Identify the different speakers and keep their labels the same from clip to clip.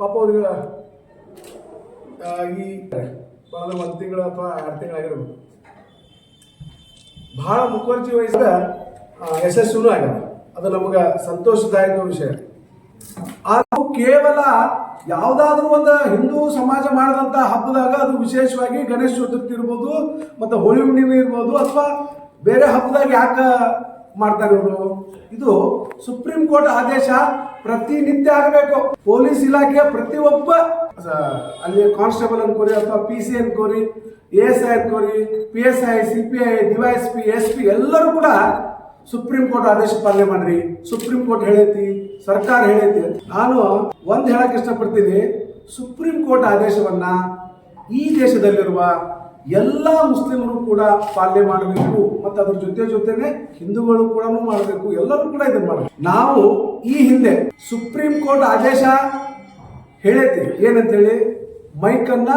Speaker 1: ಪಾಪ ಅವ್ರಿಗೆ ಈ ಒಂದು ತಿಂಗಳು ಅಥವಾ ಎರಡು ತಿಂಗಳಾಗಿರ್ಬೋದು. ಬಹಳ ಮುಖರ್ಜಿ ವಯಸ್ಸಾಗ ಯಶಸ್ಸು ಆಗ್ಯಾವ ಅದು ನಮಗೆ ಸಂತೋಷದಾಯಕ ವಿಷಯ. ಅದು ಕೇವಲ ಯಾವುದಾದ್ರೂ ಒಂದು ಹಿಂದೂ ಸಮಾಜ ಮಾಡಿದಂಥ ಹಬ್ಬದಾಗ ಅದು ವಿಶೇಷವಾಗಿ ಗಣೇಶ ಚತುರ್ಥಿ ಇರ್ಬೋದು, ಮತ್ತು ಹೋಳಿ ಹುಣ್ಣಿಮೆ ಇರ್ಬೋದು, ಅಥವಾ ಬೇರೆ ಹಬ್ಬದಾಗ ಯಾಕೆ ಮಾಡ್ತಾರೆ ಇವರು. ಇದು ಸುಪ್ರೀಂ ಕೋರ್ಟ್ ಆದೇಶ ಪ್ರತಿನಿತ್ಯ ಆಗಬೇಕು. ಪೊಲೀಸ್ ಇಲಾಖೆ ಪ್ರತಿಯೊಬ್ಬ ಅಲ್ಲಿ ಕಾನ್ಸ್ಟೇಬಲ್ ಅನ್ಕೋರಿ ಅಥವಾ ಪಿ ಸಿ ಅನ್ಕೋರಿ A S I ಅನ್ಕೋರಿ P S I C P I DySP S P ಎಲ್ಲರೂ ಕೂಡ ಸುಪ್ರೀಂ ಕೋರ್ಟ್ ಆದೇಶ ಪಾಲನೆ ಮಾಡ್ರಿ. ಸುಪ್ರೀಂ ಕೋರ್ಟ್ ಹೇಳೈತಿ, ಸರ್ಕಾರ ಹೇಳೈತಿ. ನಾನು ಒಂದು ಹೇಳಕ್ ಇಷ್ಟಪಡ್ತೀನಿ, ಸುಪ್ರೀಂ ಕೋರ್ಟ್ ಆದೇಶವನ್ನ ಈ ದೇಶದಲ್ಲಿರುವ ಎಲ್ಲ ಮುಸ್ಲಿಮರು ಕೂಡ ಪಾಲನೆ ಮಾಡಬೇಕು, ಮತ್ತು ಅದ್ರ ಜೊತೆ ಜೊತೆನೆ ಹಿಂದೂಗಳು ಕೂಡ ಮಾಡಬೇಕು, ಎಲ್ಲರೂ ಕೂಡ ಇದನ್ನು ಮಾಡಬೇಕು. ನಾವು ಈ ಹಿಂದೆ ಸುಪ್ರೀಂ ಕೋರ್ಟ್ ಆದೇಶ ಹೇಳೈತಿ. ಏನಂತೇಳಿ? ಮೈಕನ್ನ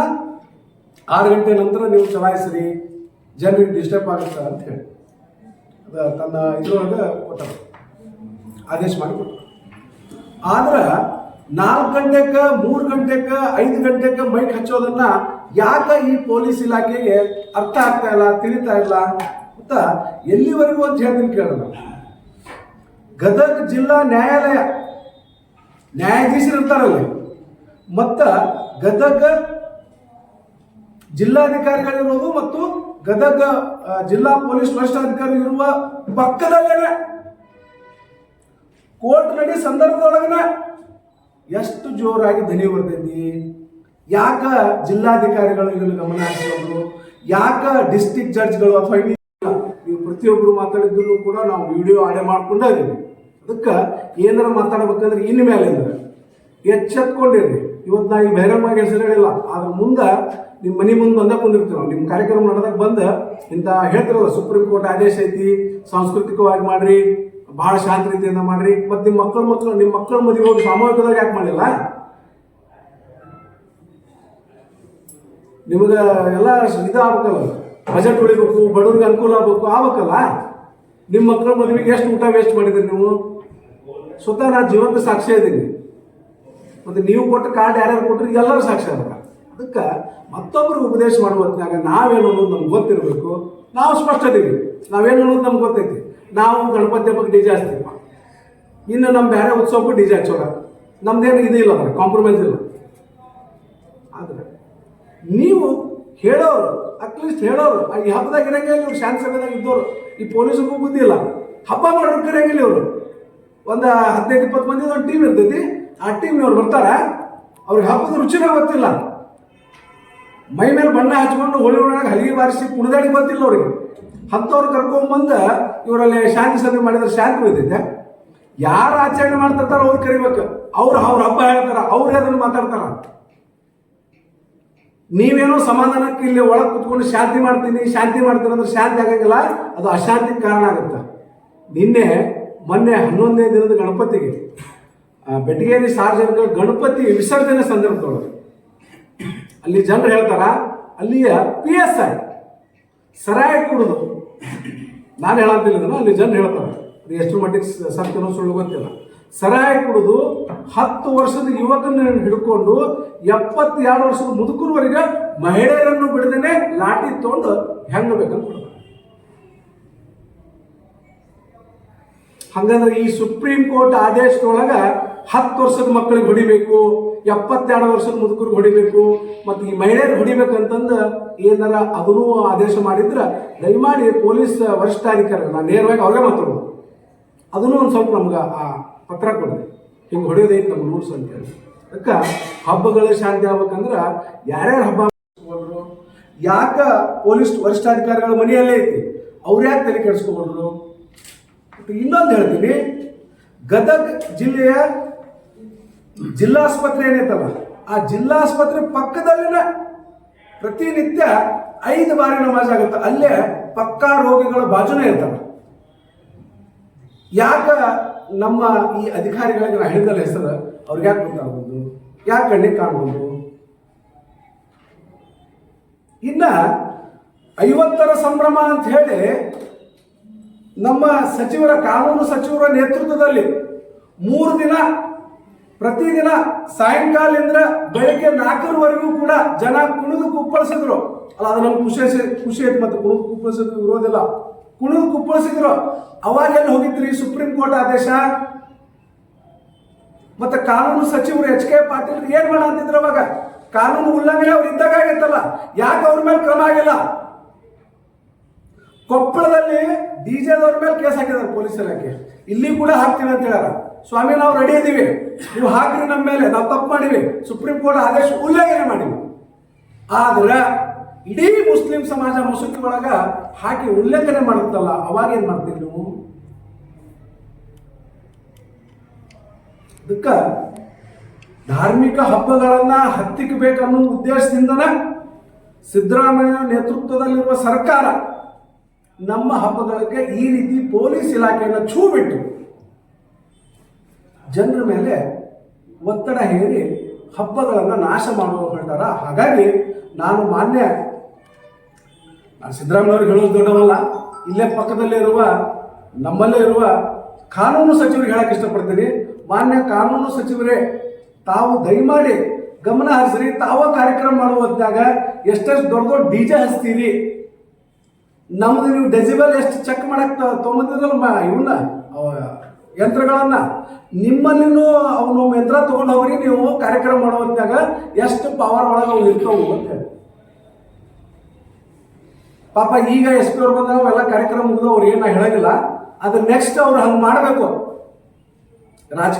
Speaker 1: ಆರು ಗಂಟೆ ನಂತರ ನೀವು ಚಲಾಯಿಸ್ರಿ, ಜನರಿಗೆ ಡಿಸ್ಟರ್ಬ್ ಆಗುತ್ತೆ ಅಂತ ಹೇಳಿ. ಅದ ತನ್ನ ಇದ್ರೊಳಗೆ ಕೊಟ್ಟ ಆದೇಶ ಮಾಡಿಕೊಟ್ಟರು. ಕೊಟ್ಟ ಆದ್ರೆ ನಾಲ್ಕು ಗಂಟೆಕ, ಮೂರು ಗಂಟೆಕ, ಐದು ಗಂಟೆಕ ಮೈಕ್ ಹಚ್ಚೋದನ್ನ ಯಾಕೆ ಈ ಪೊಲೀಸ್ ಇಲಾಖೆಗೆ ಅರ್ಥ ಆಗ್ತಾ ಇಲ್ಲ, ತಿಳಿತಾ ಇಲ್ಲ ಅಂತ ಎಲ್ಲಿವರೆಗೂ ಅಂತ ಹೇಳ್ತೀನಿ ಕೇಳೋಣ. ಗದಗ ಜಿಲ್ಲಾ ನ್ಯಾಯಾಲಯ, ನ್ಯಾಯಾಧೀಶರು ಇರ್ತಾರಲ್ಲಿ, ಮತ್ತ ಗದಗ ಜಿಲ್ಲಾಧಿಕಾರಿಗಳಿರೋದು ಮತ್ತು ಗದಗ ಜಿಲ್ಲಾ ಪೊಲೀಸ್ ವರಿಷ್ಠಾಧಿಕಾರಿ ಇರುವ ಪಕ್ಕದಲ್ಲೇನೆ. ಕೋರ್ಟ್ ನಡಿ ಸಂದರ್ಭದೊಳಗನ ಎಷ್ಟು ಜೋರಾಗಿ ಧ್ವನಿ ಬರ್ತೈತಿ? ಯಾಕ ಜಿಲ್ಲಾಧಿಕಾರಿಗಳು ಇದನ್ನು ಗಮನ ಹರಿಸೋದು ಯಾಕ ಡಿಸ್ಟಿಕ್ ಜಡ್ಜ್ಗಳು ಅಥವಾ ನೀವು ಪ್ರತಿಯೊಬ್ಬರು ಮಾತಾಡಿದ್ರು ಕೂಡ ನಾವು ವಿಡಿಯೋ ಆಡೆ ಮಾಡ್ಕೊಂಡೇ ಇದೀವಿ ಅದಕ್ಕೆ ಏನಾರ ಮಾತಾಡ್ಬೇಕಂದ್ರೆ ಇನ್ನು ಮೇಲೆ ಅಂದ್ರೆ ಎಚ್ಚೆತ್ಕೊಂಡಿರ್ರಿ ಇವತ್ತು ನಾ ಈ ಬಹಿರಂಗವಾಗಿ ಹೆಸರು ಹೇಳಿಲ್ಲ. ಆದ್ರೆ ಮುಂದೆ ನಿಮ್ಮ ಮನೆ ಮುಂದೆ ಬಂದ ಕುಂದಿರ್ತೀವಿ ನಿಮ್ಮ ಕಾರ್ಯಕ್ರಮ ನಡೆದಾಗ ಬಂದು ಇಂಥ ಹೇಳ್ತಿರಲ್ಲ, ಸುಪ್ರೀಂ ಕೋರ್ಟ್ ಆದೇಶ ಐತಿ, ಸಾಂಸ್ಕೃತಿಕವಾಗಿ ಮಾಡ್ರಿ. ಬಹಳ ಶಾಂತ ರೀತಿಯಿಂದ ಮಾಡ್ರಿ. ಮತ್ತು ನಿಮ್ಮ ಮಕ್ಕಳು ಮಕ್ಕಳು ನಿಮ್ಮ ಮಕ್ಕಳ ಮದುವೆ ಹೋಗಿ ಸಾಮೂಹಿಕವಾಗಿ ಯಾಕೆ ಮಾಡಿಲ್ಲ ನಿಮಗೆ ಎಲ್ಲ ಇದು ಆಗ್ಬೇಕಲ್ಲ ಬಜೆಟ್ ಉಳಿಬೇಕು, ಬಡವ್ರಿಗೆ ಅನುಕೂಲ ಆಗ್ಬೇಕು, ಆಗ್ಬೇಕಲ್ಲ? ನಿಮ್ಮ ಮಕ್ಕಳ ಮದುವೆಗೆ ಎಷ್ಟು ಊಟ ವೇಸ್ಟ್ ಮಾಡಿದ್ರಿ ನೀವು? ಸ್ವತಃ ನಾನು ಜೀವಂತ ಸಾಕ್ಷಿ ಇದ್ದೀನಿ ಮತ್ತು ನೀವು ಕೊಟ್ಟ ಕಾರ್ಡ್ ಯಾರ್ಯಾರು ಕೊಟ್ಟರೆ ಎಲ್ಲರೂ ಸಾಕ್ಷಿ ಅದ ಅದಕ್ಕೆ ಮತ್ತೊಬ್ಬರಿಗೆ ಉಪದೇಶ ಮಾಡುವ ಹೊತ್ನ್ಯಾಗ ನಾವೇನು ಅನ್ನೋದು ನಮ್ಗೆ ಗೊತ್ತಿರಬೇಕು. ನಾವು ಸ್ಪಷ್ಟ ಇದೀವಿ ನಾವೇನು ಅನ್ನೋದು ನಮ್ಗೆ ಗೊತ್ತೈತಿ. ನಾವು ಗಣಪತಿ ಹಬ್ಬಕ್ಕೆ ಡಿಜೆ ಹಚ್ತೀವಿ ಇನ್ನು ನಮ್ಮ ಬೇರೆ ಉತ್ಸವಕ್ಕೂ ಡಿಜೆ ಹಚ್ಚೋರ ನಮ್ದೇನು ಇದು ಇಲ್ಲ ಅಂದ್ರೆ ಕಾಂಪ್ರಮೈಸ್ ಇಲ್ಲ. ಆದ್ರೆ ನೀವು ಹೇಳೋರು ಅಟ್ಲೀಸ್ಟ್ ಹೇಳೋರು ಈ ಹಬ್ಬದಾಗ ಇರಂಗಿಲ್ಲ ಇವ್ರು, ಶಾಂತಿ ಸಭೆದಾಗ ಇದ್ದವರು ಈ ಪೊಲೀಸರಿಗೂ ಬುದ್ಧಿ ಇಲ್ಲ. ಹಬ್ಬ ಮಾಡೋರು ಇರಂಗಿಲ್ಲ ಇವರು. ಒಂದು ಹದಿನೈದು, ಇಪ್ಪತ್ತು ಮಂದಿ ಒಂದು ಟೀಮ್ ಇರ್ತೈತಿ, ಆ ಟೀಮ್ನವ್ರು ಬರ್ತಾರೆ, ಅವ್ರಿಗೆ ಹಬ್ಬದ ರುಚಿನೇ ಗೊತ್ತಿಲ್ಲ. ಮೈ ಮೇಲೆ ಬಣ್ಣ ಹಚ್ಕೊಂಡು ಹೋಳಿ ಒಳಗೆ ಹಲಿಗೆ ಬಾರಿಸಿ ಕುಣಿದಾಡಿ ಗೊತ್ತಿಲ್ಲ ಅವ್ರಿಗೆ. ಅಂಥವ್ರು ಕರ್ಕೊಂಬಂದು ಇವರಲ್ಲಿ ಶಾಂತಿ ಸಭೆ ಮಾಡಿದ್ರೆ ಶಾಂತಿ ಉಳಿತೈತೆ. ಯಾರು ಆಚರಣೆ ಮಾಡ್ತಿರ್ತಾರೋ ಅವ್ರು ಕರಿಬೇಕು. ಅವ್ರು ಅವ್ರ ಹಬ್ಬ ಹೇಳ್ತಾರ, ಅವ್ರೇ ಅದನ್ನು ಮಾತಾಡ್ತಾರ. ನೀವೇನೋ ಸಮಾಧಾನಕ್ಕೆ ಇಲ್ಲಿ ಒಳಗೆ ಕುತ್ಕೊಂಡು ಶಾಂತಿ ಮಾಡ್ತೀನಿ ಶಾಂತಿ ಮಾಡ್ತೀನಿ ಅಂದ್ರೆ ಶಾಂತಿ ಆಗಂಗಿಲ್ಲ ಅದು ಅಶಾಂತಿಗೆ ಕಾರಣ ಆಗುತ್ತೆ. ನಿನ್ನೆ, ಮೊನ್ನೆ ಹನ್ನೊಂದನೇ ದಿನದ ಗಣಪತಿಗೆ ಬೆಟಗೇರಿ ಸಾರ್ವಜನಿಕ ಗಣಪತಿ ವಿಸರ್ಜನೆ ಸಂದರ್ಭದೊಳಗೆ. ಅಲ್ಲಿ ಜನರು ಹೇಳ್ತಾರ, ಅಲ್ಲಿಯ ಪಿ ಎಸ್ ಐ ಸರಾಯ ಕುಡಿದು ನಾನು ಹೇಳಂತಿಲ್ಲ ಅಲ್ಲಿ ಜನ ಹೇಳ್ತಾರೆ. ಅದು ಎಷ್ಟು ಮಟ್ಟಿಗೆ ಸತ್ಯನೋ ಸುಳ್ಳು ಗೊತ್ತಿಲ್ಲ. ಸರಾಯ ಕುಡಿದು ಹತ್ತು ವರ್ಷದ ಯುವಕನ ಹಿಡ್ಕೊಂಡು ಎಪ್ಪತ್ತೆರಡು ವರ್ಷದ ಮುದುಕರವರೆಗೆ ಮಹಿಳೆಯರನ್ನು ಬಿಡದೇನೆ ಲಾಟಿ ತೊಗೊಂಡು ಹೆಂಗ ಬೇಕಂತ ಹಂಗಂದ್ರೆ ಈ ಸುಪ್ರೀಂ ಕೋರ್ಟ್ ಆದೇಶದೊಳಗ ಹತ್ತು ವರ್ಷದ ಮಕ್ಕಳಿಗೆ ಹೊಡಿಬೇಕು, ಎಪ್ಪತ್ತೆರಡು ವರ್ಷದ ಮುದುಕರಿಗೆ ಹೊಡಿಬೇಕು, ಮತ್ತು ಈ ಮಹಿಳೆಯರು ಹೊಡಿಬೇಕಂತಂದು ಏನಾರ ಅದನ್ನೂ ಆದೇಶ ಮಾಡಿದ್ರೆ, ದಯಮಾಡಿ ಪೊಲೀಸ್ ವರಿಷ್ಠಾಧಿಕಾರಿ ನಾನು ನೇರವಾಗಿ ಅವರೇ ಮಾತಾಡೋದು. ಅದನ್ನು ಒಂದು ಸ್ವಲ್ಪ ನಮ್ಗೆ ಆ ಪತ್ರ ಕೊಡ್ರಿ ಹಿಂಗೆ ಹೊಡೆಯೋದೈತೆ ನಮ್ಮ ರೂಲ್ಸ್ ಅಂತೇಳಿ. ಅಕ್ಕ ಹಬ್ಬಗಳು ಶಾಂತಿ ಆಗ್ಬೇಕಂದ್ರೆ ಯಾರ್ಯಾರು ಹಬ್ಬ ಯಾಕೆ ಪೊಲೀಸ್ ವರಿಷ್ಠಾಧಿಕಾರಿಗಳ ಮನೆಯಲ್ಲೇ ಐತಿ ಅವ್ರು ಯಾಕೆ ತಲೆ ಕೆಡಿಸ್ಕೊಂಡ್ರು? ಮತ್ತು ಇನ್ನೊಂದು ಹೇಳ್ತೀನಿ, ಗದಗ ಜಿಲ್ಲೆಯ ಜಿಲ್ಲಾಸ್ಪತ್ರೆ ಏನೈತಲ್ಲ ಆ ಜಿಲ್ಲಾಸ್ಪತ್ರೆ ಪಕ್ಕದಲ್ಲಿನ ಪ್ರತಿನಿತ್ಯ ಐದು ಬಾರಿ ನಮಾಜ್ ಆಗುತ್ತೆ. ಅಲ್ಲೇ ಪಕ್ಕಾ ರೋಗಿಗಳ ಬಾಜುನೇ ಇರ್ತಾರೆ ಯಾಕ ನಮ್ಮ ಈ ಅಧಿಕಾರಿಗಳಿಗೆ ನಾ ಹೇಳಿದಲ್ಲ ಹೆಸರು? ಅವ್ರಿಗೆ ಯಾಕೆ ಗೊತ್ತಾಗ್ಬೋದು ಯಾಕೆ ಕಣ್ಣಿಗೆ ಕಾಣ್ಬೋದು? ಇನ್ನ ಐವತ್ತರ ಸಂಭ್ರಮ ಅಂತ ಹೇಳಿ ನಮ್ಮ ಸಚಿವರ ಕಾನೂನು ಸಚಿವರ ನೇತೃತ್ವದಲ್ಲಿ ಮೂರು ದಿನ ಪ್ರತಿದಿನ ಸಾಯಂಕಾಲದಿಂದ ಬೆಳಗ್ಗೆ ನಾಲ್ಕರವರೆಗೂ ಕೂಡ ಜನ ಕುಣಿದು ಕುಪ್ಪಳಿಸಿದ್ರು. ಅಲ್ಲ, ಅದು ನಮ್ಗೆ ಖುಷಿ ಖುಷಿ ಐತಿ ಮತ್ತೆ ಕುಣಿದು ಕುಪ್ಪಳಿಸಿದ್ರು ಇರೋದಿಲ್ಲ. ಕುಣಿದು ಕುಪ್ಪಳಿಸಿದ್ರು. ಅವಾಗ ಎಲ್ಲಿ ಹೋಗಿದ್ರಿ? ಸುಪ್ರೀಂ ಕೋರ್ಟ್ ಆದೇಶ? ಮತ್ತೆ ಕಾನೂನು ಸಚಿವರು ಎಚ್ ಕೆ ಪಾಟೀಲ್ ಏನ್ ಮಾಡ ಅಂತಿದ್ರು ಅವಾಗ? ಕಾನೂನು ಉಲ್ಲಂಘನೆ ಅವ್ರು ಇದ್ದಾಗ ಯಾಕೆ ಅವ್ರ ಮೇಲೆ ಕ್ರಮ ಆಗಿಲ್ಲ? ಕೊಪ್ಪಳದಲ್ಲಿ ಡಿಜೆದವ್ರ ಮೇಲೆ ಕೇಸ್ ಹಾಕಿದಾರೆ ಪೊಲೀಸ್ ಇಲಾಖೆ. ಇಲ್ಲಿ ಕೂಡ ಹಾಕ್ತೀನಿ ಅಂತ ಹೇಳ್ಯಾರ. ಸ್ವಾಮಿ, ನಾವು ರೆಡಿ ಇದ್ದೀವಿ ನೀವು ಹಾಕ್ರಿ ನಮ್ಮ ಮೇಲೆ. ನಾವು ತಪ್ಪು ಮಾಡಿವಿ. ಸುಪ್ರೀಂ ಕೋರ್ಟ್ ಆದೇಶ ಉಲ್ಲಂಘನೆ ಮಾಡಿವಿ. ಆದ್ರೆ ಇಡೀ ಮುಸ್ಲಿಂ ಸಮಾಜ ಮಸೂತಿ ಒಳಗ ಹಾಕಿ ಉಲ್ಲಂಘನೆ ಮಾಡುತ್ತಲ್ಲ, ಅವಾಗ ಏನ್ ಮಾಡ್ತೀವಿ ನೀವು? ಅದಕ್ಕ ಧಾರ್ಮಿಕ ಹಬ್ಬಗಳನ್ನ ಹತ್ತಿಕ್ಕಬೇಕನ್ನೋ ಉದ್ದೇಶದಿಂದನ ಸಿದ್ದರಾಮಯ್ಯ ನೇತೃತ್ವದಲ್ಲಿರುವ ಸರ್ಕಾರ ನಮ್ಮ ಹಬ್ಬಗಳಿಗೆ ಈ ರೀತಿ ಪೊಲೀಸ್ ಇಲಾಖೆಯನ್ನು ಛೂ ಬಿಟ್ಟು ಜನರ ಮೇಲೆ ಒತ್ತಡ ಹೇರಿ ಹಬ್ಬಗಳನ್ನು ನಾಶ ಮಾಡುವ ಹೇಳ್ತಾರ ಹಾಗಾಗಿ ನಾನು ಮಾನ್ಯ ನಾನು ಸಿದ್ದರಾಮಯ್ಯವ್ರಿಗೆ ಹೇಳೋದು ದೊಡ್ಡವಲ್ಲ, ಇಲ್ಲೇ ಪಕ್ಕದಲ್ಲೇ ಇರುವ, ನಮ್ಮಲ್ಲೇ ಇರುವ ಕಾನೂನು ಸಚಿವರಿಗೆ ಹೇಳಕ್ಕೆ ಇಷ್ಟಪಡ್ತೀನಿ. ಮಾನ್ಯ ಕಾನೂನು ಸಚಿವರೇ, ತಾವು ದಯಮಾಡಿ ಗಮನ ಹರಿಸ್ರಿ, ತಾವ ಕಾರ್ಯಕ್ರಮ ಮಾಡುವಂತಾಗ ಎಷ್ಟೆಷ್ಟು ದೊಡ್ಡ ದೊಡ್ಡ ಡಿಜೆ ಹಚ್ತೀರಿ. ನಮ್ದು ನೀವು ಡೆಸಿಬಲ್ ಎಷ್ಟು ಚೆಕ್ ಮಾಡಕ್ ತೊಂಬತ್ತಿದ್ರಲ್ಲ ಇವನ್ನ ಯಂತ್ರಗಳನ್ನ. ನಿಮ್ಮಲ್ಲಿನೂ ಅವನು ಯಂತ್ರ ತೊಗೊಂಡು ಹೋಗ್ರಿ, ನೀವು ಕಾರ್ಯಕ್ರಮ ಮಾಡುವಂತಾಗ ಎಷ್ಟು ಪವರ್ ಒಳಗೆ ಅವು ಇರ್ತವು ಅಂತ ಪಾಪ ಈಗ ಎಸ್ ಪಿ ಅವ್ರು ಬಂದಾಗ ಅವೆಲ್ಲ ಕಾರ್ಯಕ್ರಮ ಮುಗಿದು ಅವ್ರು ಏನು ಹೇಳಂಗಿಲ್ಲ. ಅದು ನೆಕ್ಸ್ಟ್ ಅವ್ರು ಹಂಗೆ ಮಾಡಬೇಕು. ರಾಜಕೀಯ